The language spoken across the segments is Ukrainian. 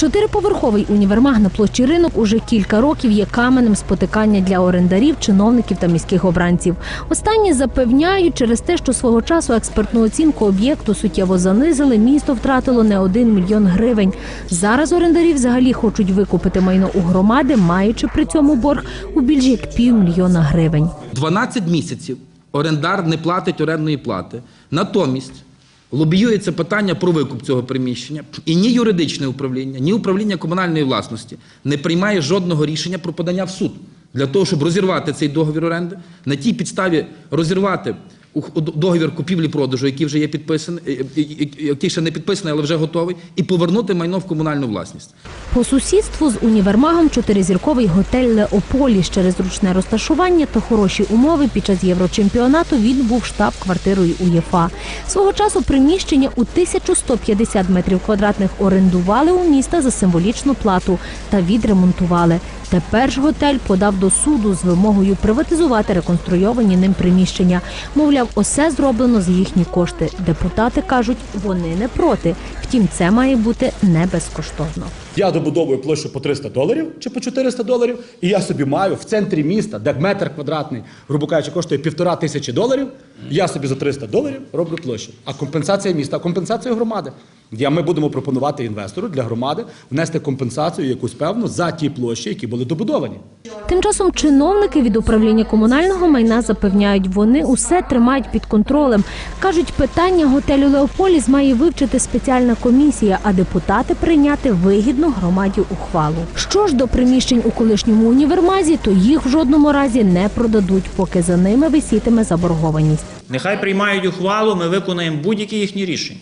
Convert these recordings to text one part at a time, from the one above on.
Чотириповерховий універмаг на площі ринок уже кілька років є каменем спотикання для орендарів, чиновників та міських обранців. Останні запевняють, через те, що свого часу експертну оцінку об'єкту суттєво занизили, місто втратило не один мільйон гривень. Зараз орендарі взагалі хочуть викупити майно у громади, маючи при цьому борг у більш як півмільйона гривень. 12 місяців орендар не платить орендної плати. Натомість лобіюється питання про викуп цього приміщення, і ні юридичне управління, ні управління комунальної власності не приймає жодного рішення про подання в суд для того, щоб розірвати цей договір оренди, на тій підставі розірвати договір купівлі-продажу, який вже є підписаний, е, е, е, який ще не підписаний, але вже готовий, і повернути майно в комунальну власність. По сусідству з універмагом чотиризірковий готель Леополіс через зручне розташування та хороші умови під час єврочемпіонату він був штаб-квартирою УЄФА. Свого часу приміщення у 1150 метрів квадратних орендували у міста за символічну плату та відремонтували. Тепер ж готель подав до суду з вимогою приватизувати реконструйовані ним приміщення. Мовляв, усе зроблено за їхні кошти. Депутати кажуть, вони не проти. Втім, це має бути не безкоштовно. Я добудовую площу по 300 доларів чи по 400 доларів, і я собі маю в центрі міста, де метр квадратний, грубо кажучи, коштує півтора тисячі доларів. Я собі за 300 доларів роблю площу. А компенсація міста, а компенсація громади. Я, ми будемо пропонувати інвестору для громади внести компенсацію якусь певну за ті площі, які були добудовані. Тим часом чиновники від управління комунального майна запевняють, вони усе тримають під контролем. кажуть, питання готелю Леополіс має вивчити спеціальна комісія, а депутати прийняти вигідну громаді ухвалу. Що ж до приміщень у колишньому універмазі, то їх в жодному разі не продадуть, поки за ними висітиме заборгованість. Нехай приймають ухвалу, ми виконаємо будь-які їхні рішення.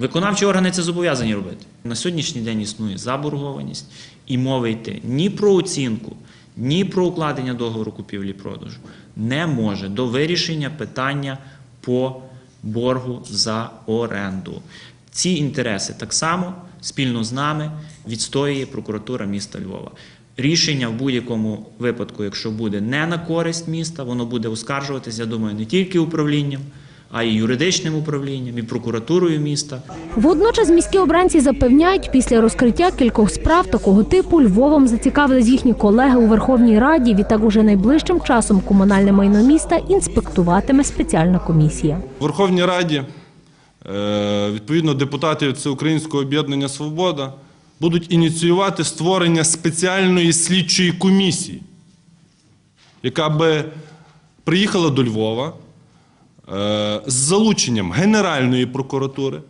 Виконавчі органи це зобов'язані робити. На сьогоднішній день існує заборгованість і мови йти ні про оцінку, ні про укладення договору купівлі-продажу не може до вирішення питання по боргу за оренду. Ці інтереси так само спільно з нами відстоює прокуратура міста Львова. Рішення в будь-якому випадку, якщо буде не на користь міста, воно буде оскаржуватись, я думаю, не тільки управлінням, а й юридичним управлінням, і прокуратурою міста. Водночас міські обранці запевняють, після розкриття кількох справ такого типу Львовом зацікавились їхні колеги у Верховній Раді. Відтак уже найближчим часом комунальне майно міста інспектуватиме спеціальна комісія. В Верховній Раді е, відповідно депутати Всеукраїнського об'єднання Свобода будуть ініціювати створення спеціальної слідчої комісії, яка би приїхала до Львова з залученням Генеральної прокуратури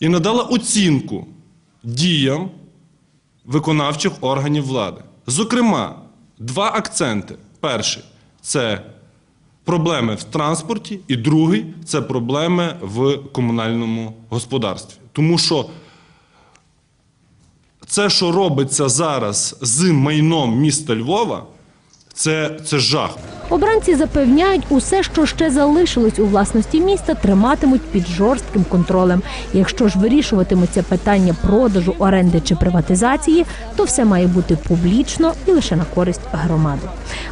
і надала оцінку діям виконавчих органів влади. Зокрема, два акценти. Перший це проблеми в транспорті, і другий це проблеми в комунальному господарстві. Тому що це, що робиться зараз з майном міста Львова, це, це жах. Обранці запевняють, усе, що ще залишилось у власності міста, триматимуть під жорстким контролем. Якщо ж вирішуватиметься питання продажу, оренди чи приватизації, то все має бути публічно і лише на користь громади.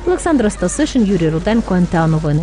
Олександра Стасишин, Юрій Руденко, НТА Новини.